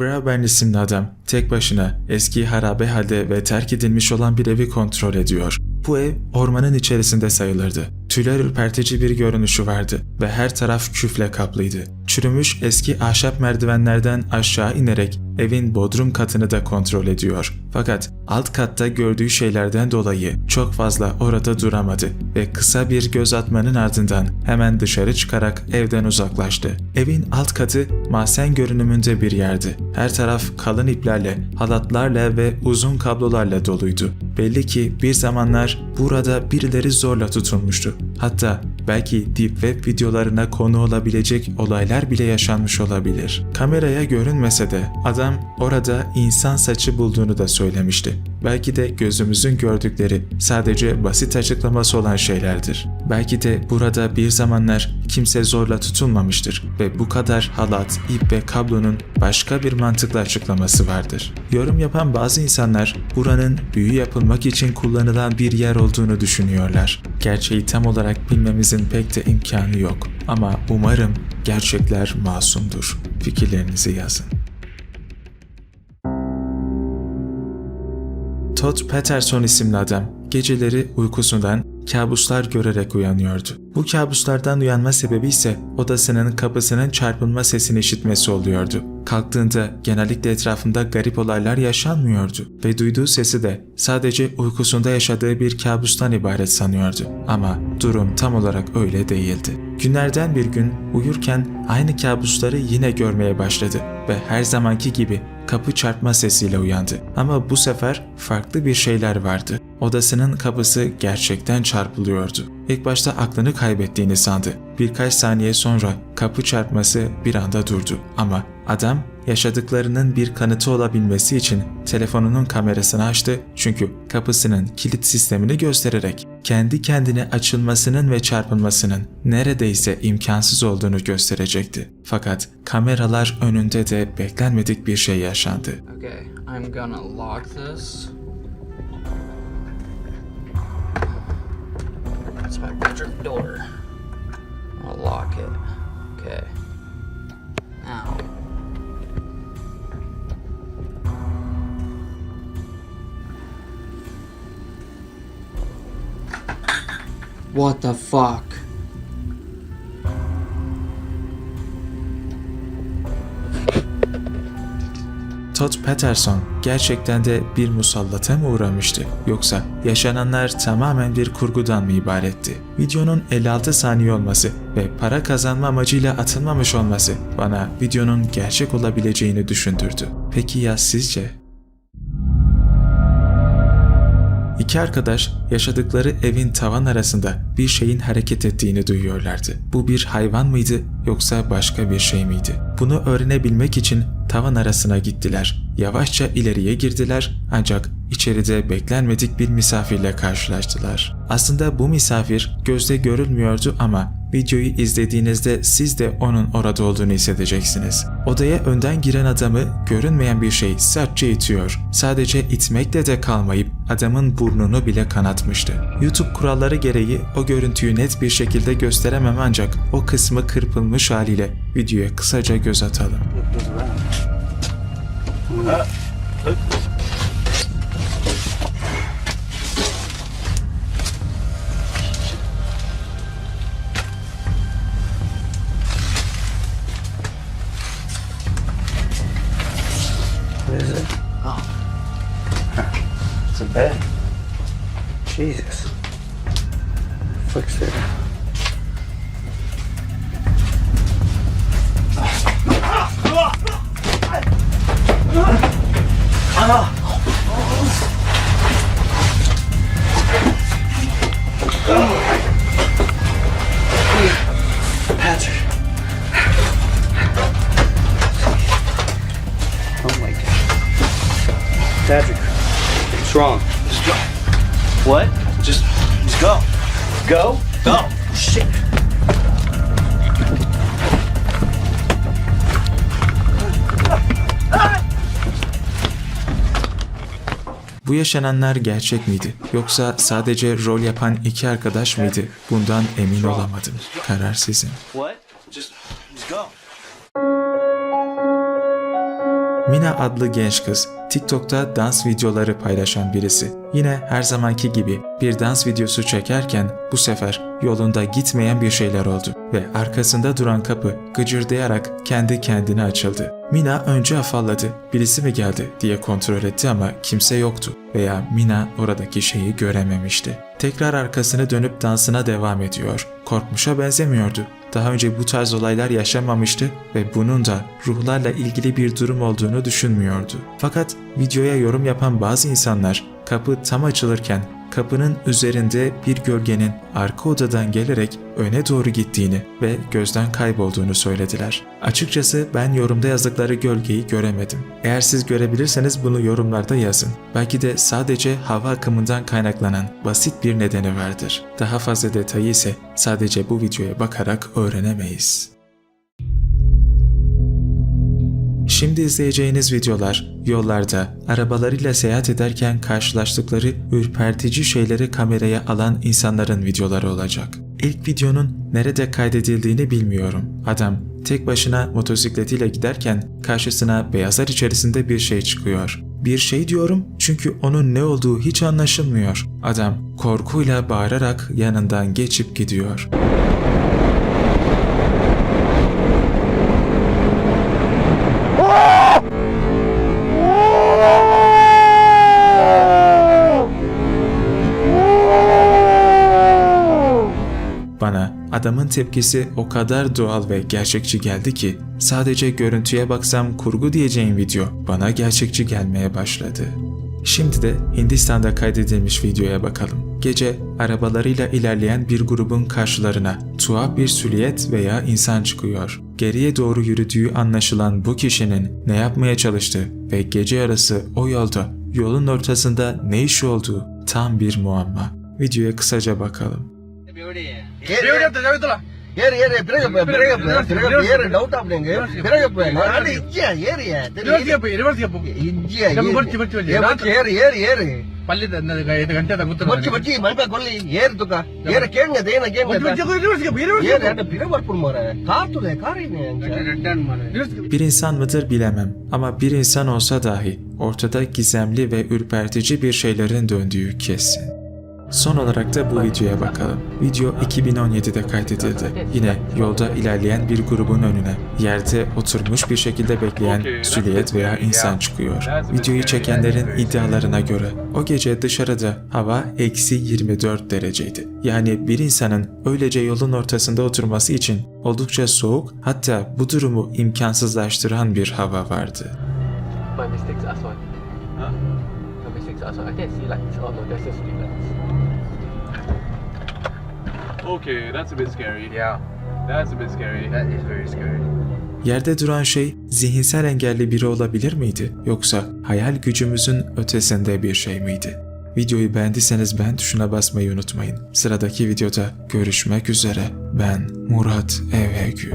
Braben isimli adam tek başına eski harabe halde ve terk edilmiş olan bir evi kontrol ediyor. Bu ev ormanın içerisinde sayılırdı. Tüyler ürpertici bir görünüşü vardı ve her taraf küfle kaplıydı. Çürümüş eski ahşap merdivenlerden aşağı inerek evin bodrum katını da kontrol ediyor. Fakat alt katta gördüğü şeylerden dolayı çok fazla orada duramadı ve kısa bir göz atmanın ardından hemen dışarı çıkarak evden uzaklaştı. Evin alt katı mahzen görünümünde bir yerdi. Her taraf kalın iplerle, halatlarla ve uzun kablolarla doluydu. Belli ki bir zamanlar burada birileri zorla tutulmuştu. Hatta belki Deep Web videolarına konu olabilecek olaylar bile yaşanmış olabilir. Kameraya görünmese de adam orada insan saçı bulduğunu da söylemişti. Belki de gözümüzün gördükleri sadece basit açıklaması olan şeylerdir. Belki de burada bir zamanlar kimse zorla tutulmamıştır ve bu kadar halat, ip ve kablonun başka bir mantıklı açıklaması vardır. Yorum yapan bazı insanlar buranın büyü yapılmak için kullanılan bir yer olduğunu düşünüyorlar. Gerçeği tam olarak bilmemizin pek de imkanı yok ama umarım gerçekler masumdur. Fikirlerinizi yazın. Todd Peterson isimli adam geceleri uykusundan kabuslar görerek uyanıyordu. Bu kabuslardan uyanma sebebi ise odasının kapısının çarpılma sesini işitmesi oluyordu. Kalktığında genellikle etrafında garip olaylar yaşanmıyordu ve duyduğu sesi de sadece uykusunda yaşadığı bir kabustan ibaret sanıyordu. Ama durum tam olarak öyle değildi. Günlerden bir gün uyurken aynı kabusları yine görmeye başladı ve her zamanki gibi kapı çarpma sesiyle uyandı. Ama bu sefer farklı bir şeyler vardı. Odasının kapısı gerçekten çarpılıyordu. İlk başta aklını kaybettiğini sandı. Birkaç saniye sonra kapı çarpması bir anda durdu. Ama adam yaşadıklarının bir kanıtı olabilmesi için telefonunun kamerasını açtı çünkü kapısının kilit sistemini göstererek kendi kendine açılmasının ve çarpılmasının neredeyse imkansız olduğunu gösterecekti. Fakat kameralar önünde de beklenmedik bir şey yaşandı. Okay, I'm gonna lock this. It's my bedroom door. I'll lock it. Okay. What the fuck? Todd Peterson gerçekten de bir musallata mı uğramıştı? Yoksa yaşananlar tamamen bir kurgudan mı ibaretti? Videonun 56 saniye olması ve para kazanma amacıyla atılmamış olması bana videonun gerçek olabileceğini düşündürdü. Peki ya sizce? İki arkadaş yaşadıkları evin tavan arasında bir şeyin hareket ettiğini duyuyorlardı. Bu bir hayvan mıydı yoksa başka bir şey miydi? Bunu öğrenebilmek için tavan arasına gittiler. Yavaşça ileriye girdiler ancak içeride beklenmedik bir misafirle karşılaştılar. Aslında bu misafir gözde görülmüyordu ama videoyu izlediğinizde siz de onun orada olduğunu hissedeceksiniz. Odaya önden giren adamı görünmeyen bir şey sertçe itiyor. Sadece itmekle de kalmayıp adamın burnunu bile kanatmıştı. YouTube kuralları gereği o görüntüyü net bir şekilde gösteremem ancak o kısmı kırpılmış haliyle videoya kısaca göz atalım. It's a bed. Jesus. Fix it. Patrick. What? Just, just go. Go? Go. Shit. Bu yaşananlar gerçek miydi? Yoksa sadece rol yapan iki arkadaş mıydı? Bundan emin olamadım. Karar sizin. What? Just, just go. Mina adlı genç kız TikTok'ta dans videoları paylaşan birisi. Yine her zamanki gibi bir dans videosu çekerken bu sefer yolunda gitmeyen bir şeyler oldu ve arkasında duran kapı gıcırdayarak kendi kendine açıldı. Mina önce afalladı. Birisi mi geldi diye kontrol etti ama kimse yoktu veya Mina oradaki şeyi görememişti. Tekrar arkasını dönüp dansına devam ediyor. Korkmuşa benzemiyordu. Daha önce bu tarz olaylar yaşamamıştı ve bunun da ruhlarla ilgili bir durum olduğunu düşünmüyordu. Fakat videoya yorum yapan bazı insanlar kapı tam açılırken kapının üzerinde bir gölgenin arka odadan gelerek öne doğru gittiğini ve gözden kaybolduğunu söylediler. Açıkçası ben yorumda yazdıkları gölgeyi göremedim. Eğer siz görebilirseniz bunu yorumlarda yazın. Belki de sadece hava akımından kaynaklanan basit bir nedeni vardır. Daha fazla detayı ise sadece bu videoya bakarak öğrenemeyiz. Şimdi izleyeceğiniz videolar yollarda arabalarıyla seyahat ederken karşılaştıkları ürpertici şeyleri kameraya alan insanların videoları olacak. İlk videonun nerede kaydedildiğini bilmiyorum. Adam tek başına motosikletiyle giderken karşısına beyazlar içerisinde bir şey çıkıyor. Bir şey diyorum çünkü onun ne olduğu hiç anlaşılmıyor. Adam korkuyla bağırarak yanından geçip gidiyor. Adamın tepkisi o kadar doğal ve gerçekçi geldi ki sadece görüntüye baksam kurgu diyeceğim video bana gerçekçi gelmeye başladı. Şimdi de Hindistan'da kaydedilmiş videoya bakalım. Gece arabalarıyla ilerleyen bir grubun karşılarına tuhaf bir süliyet veya insan çıkıyor. Geriye doğru yürüdüğü anlaşılan bu kişinin ne yapmaya çalıştığı ve gece yarısı o yolda yolun ortasında ne iş olduğu tam bir muamma. Videoya kısaca bakalım. ஏறு ஏறு பிறகு போ, பிறகு போ, பிறகு போ, ஏறு டவுட் அப்படிங்க பிறகு போ. நான் இஞ்சியா ஏறியா இஞ்சியா ஏறு ஏறு ஏறு மச்சி மச்சி மல்பா கொல்லி ஏறு துக்கா ஏற கேங்க தேன கேங்க ஏறு அட பிறகு வரப்பும் மோர காத்துலே காரினே Bir insan mıdır bilemem ama bir insan olsa dahi ortada gizemli ve ürpertici bir şeylerin döndüğü kesin. Son olarak da bu videoya bakalım. Video 2017'de kaydedildi. Yine yolda ilerleyen bir grubun önüne yerde oturmuş bir şekilde bekleyen süliyet veya insan çıkıyor. Videoyu çekenlerin iddialarına göre o gece dışarıda hava eksi 24 dereceydi. Yani bir insanın öylece yolun ortasında oturması için oldukça soğuk hatta bu durumu imkansızlaştıran bir hava vardı. My mistakes are sorry. Huh? My mistakes are sorry. I can see lights. Oh no, that's just street lights. Okay, that's a bit scary. Yeah, That's a bit scary. that is very scary. Yerde duran şey zihinsel engelli biri olabilir miydi yoksa hayal gücümüzün ötesinde bir şey miydi? Videoyu beğendiyseniz beğen tuşuna basmayı unutmayın. Sıradaki videoda görüşmek üzere. Ben Murat Evegü.